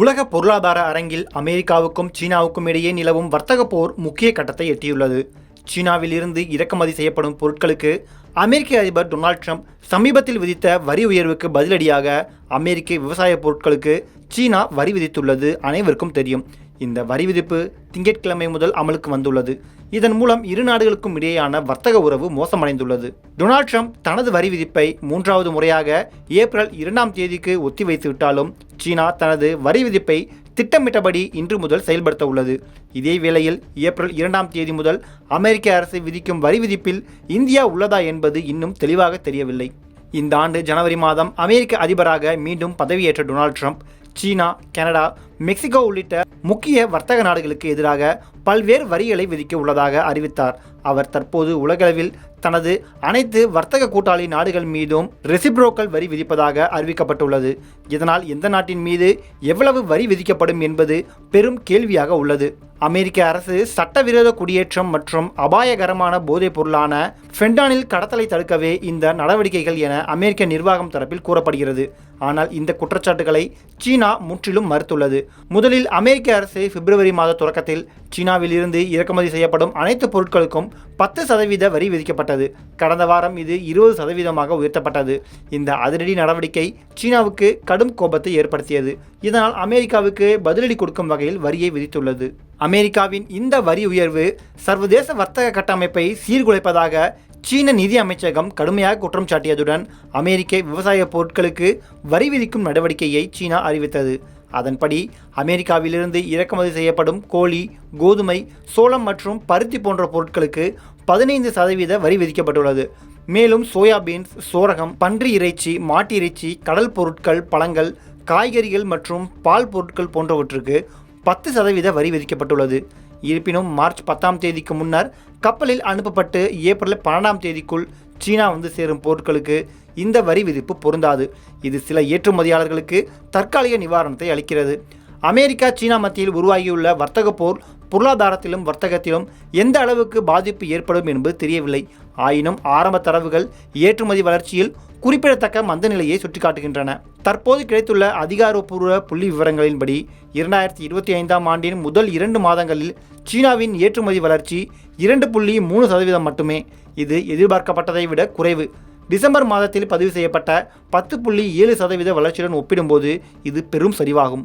உலக பொருளாதார அரங்கில் அமெரிக்காவுக்கும் சீனாவுக்கும் இடையே நிலவும் வர்த்தக போர் முக்கிய கட்டத்தை எட்டியுள்ளது. சீனாவில் இருந்து இறக்குமதி செய்யப்படும் பொருட்களுக்கு அமெரிக்க அதிபர் டொனால்ட் ட்ரம்ப் சமீபத்தில் விதித்த வரி உயர்வுக்கு பதிலடியாக அமெரிக்க விவசாய பொருட்களுக்கு சீனா வரி விதித்துள்ளது அனைவருக்கும் தெரியும். இந்த வரி விதிப்பு திங்கட்கிழமை முதல் அமலுக்கு வந்துள்ளது. இதன் மூலம் இரு நாடுகளுக்கும் இடையேயான வர்த்தக உறவு மோசமடைந்துள்ளது. டொனால்ட் ட்ரம்ப் தனது வரி விதிப்பை மூன்றாவது முறையாக ஏப்ரல் இரண்டாம் தேதிக்கு ஒத்திவைத்துவிட்டாலும் சீனா தனது வரி விதிப்பை திட்டமிட்டபடி இன்று முதல் செயல்படுத்த உள்ளது. இதே வேளையில் ஏப்ரல் இரண்டாம் தேதி முதல் அமெரிக்க அரசு விதிக்கும் வரி விதிப்பில் இந்தியா உள்ளதா என்பது இன்னும் தெளிவாக தெரியவில்லை. இந்த ஆண்டு ஜனவரி மாதம் அமெரிக்க அதிபராக மீண்டும் பதவியேற்ற டொனால்ட் ட்ரம்ப் சீனா கனடா மெக்சிகோ உள்ளிட்ட முக்கிய வர்த்தக நாடுகளுக்கு எதிராக பல்வேறு வரிகளை விதிக்க உள்ளதாக அறிவித்தார். அவர் தற்போது உலகளவில் தனது அனைத்து வர்த்தக கூட்டாளி நாடுகள் மீதும் ரெசிப்ரோக்கல் வரி விதிப்பதாக அறிவிக்கப்பட்டுள்ளது. இதனால் எந்த நாட்டின் மீது எவ்வளவு வரி விதிக்கப்படும் என்பது பெரும் கேள்வியாக உள்ளது. அமெரிக்க அரசு சட்டவிரோத குடியேற்றம் மற்றும் அபாயகரமான போதைப் பொருளான ஃபென்டானில் கடத்தலை தடுக்கவே இந்த நடவடிக்கைகள் என அமெரிக்க நிர்வாகம் தரப்பில் கூறப்படுகிறது. ஆனால் இந்த குற்றச்சாட்டுகளை சீனா முற்றிலும் மறுத்துள்ளது. முதலில் அமெரிக்க அரசு பிப்ரவரி மாத தொடக்கத்தில் சீனாவில் இருந்து இறக்குமதி செய்யப்படும் அனைத்து பொருட்களுக்கும் பத்து சதவீத வரி விதிக்கப்பட்டது. கடந்த வாரம் இது இருபது சதவீதமாக உயர்த்தப்பட்டது. இந்த அதிரடி நடவடிக்கை சீனாவுக்கு கடும் கோபத்தை ஏற்படுத்தியது. இதனால் அமெரிக்காவுக்கு பதிலடி கொடுக்கும் வகையில் வரியை விதித்துள்ளது. அமெரிக்காவின் இந்த வரி உயர்வு சர்வதேச வர்த்தக கட்டமைப்பை சீர்குலைப்பதாக சீன நிதி அமைச்சகம் கடுமையாக குற்றம் சாட்டியதுடன் அமெரிக்க விவசாய பொருட்களுக்கு வரி விதிக்கும் நடவடிக்கையை சீனா அறிவித்தது. அதன்படி அமெரிக்காவிலிருந்து இறக்குமதி செய்யப்படும் கோழி கோதுமை சோளம் மற்றும் பருத்தி போன்ற பொருட்களுக்கு பதினைந்து சதவீத வரி விதிக்கப்பட்டுள்ளது. மேலும் சோயாபீன்ஸ் சோரகம் பன்றி இறைச்சி மாட்டு இறைச்சி கடல் பொருட்கள் பழங்கள் காய்கறிகள் மற்றும் பால் பொருட்கள் போன்றவற்றுக்கு பத்து சதவீத வரி விதிக்கப்பட்டுள்ளது. இருப்பினும் மார்ச் பத்தாம் தேதிக்கு முன்னர் கப்பலில் அனுப்பப்பட்டு ஏப்ரல் பன்னெண்டாம் தேதிக்குள் சீனா வந்து சேரும் பொருட்களுக்கு இந்த வரி விதிப்பு பொருந்தாது. இது சில ஏற்றுமதியாளர்களுக்கு தற்காலிக நிவாரணத்தை அளிக்கிறது. அமெரிக்கா சீனா மத்தியில் உருவாகியுள்ள வர்த்தக போர் பொருளாதாரத்திலும் வர்த்தகத்திலும் எந்த அளவுக்கு பாதிப்பு ஏற்படும் என்பது தெரியவில்லை. ஆயினும் ஆரம்ப தரவுகள் ஏற்றுமதி வளர்ச்சியில் குறிப்பிடத்தக்க மந்த நிலையை சுட்டிக்காட்டுகின்றன. தற்போது கிடைத்துள்ள அதிகாரப்பூர்வ புள்ளி விவரங்களின்படி இரண்டாயிரத்தி இருபத்தி ஐந்தாம் ஆண்டின் முதல் இரண்டு மாதங்களில் சீனாவின் ஏற்றுமதி வளர்ச்சி இரண்டு புள்ளி மூணு சதவீதம் மட்டுமே. இது எதிர்பார்க்கப்பட்டதை விட குறைவு. டிசம்பர் மாதத்தில் பதிவு செய்யப்பட்ட பத்து புள்ளி ஏழு சதவீத வளர்ச்சியுடன் ஒப்பிடும்போது இது பெரும் சரிவாகும்.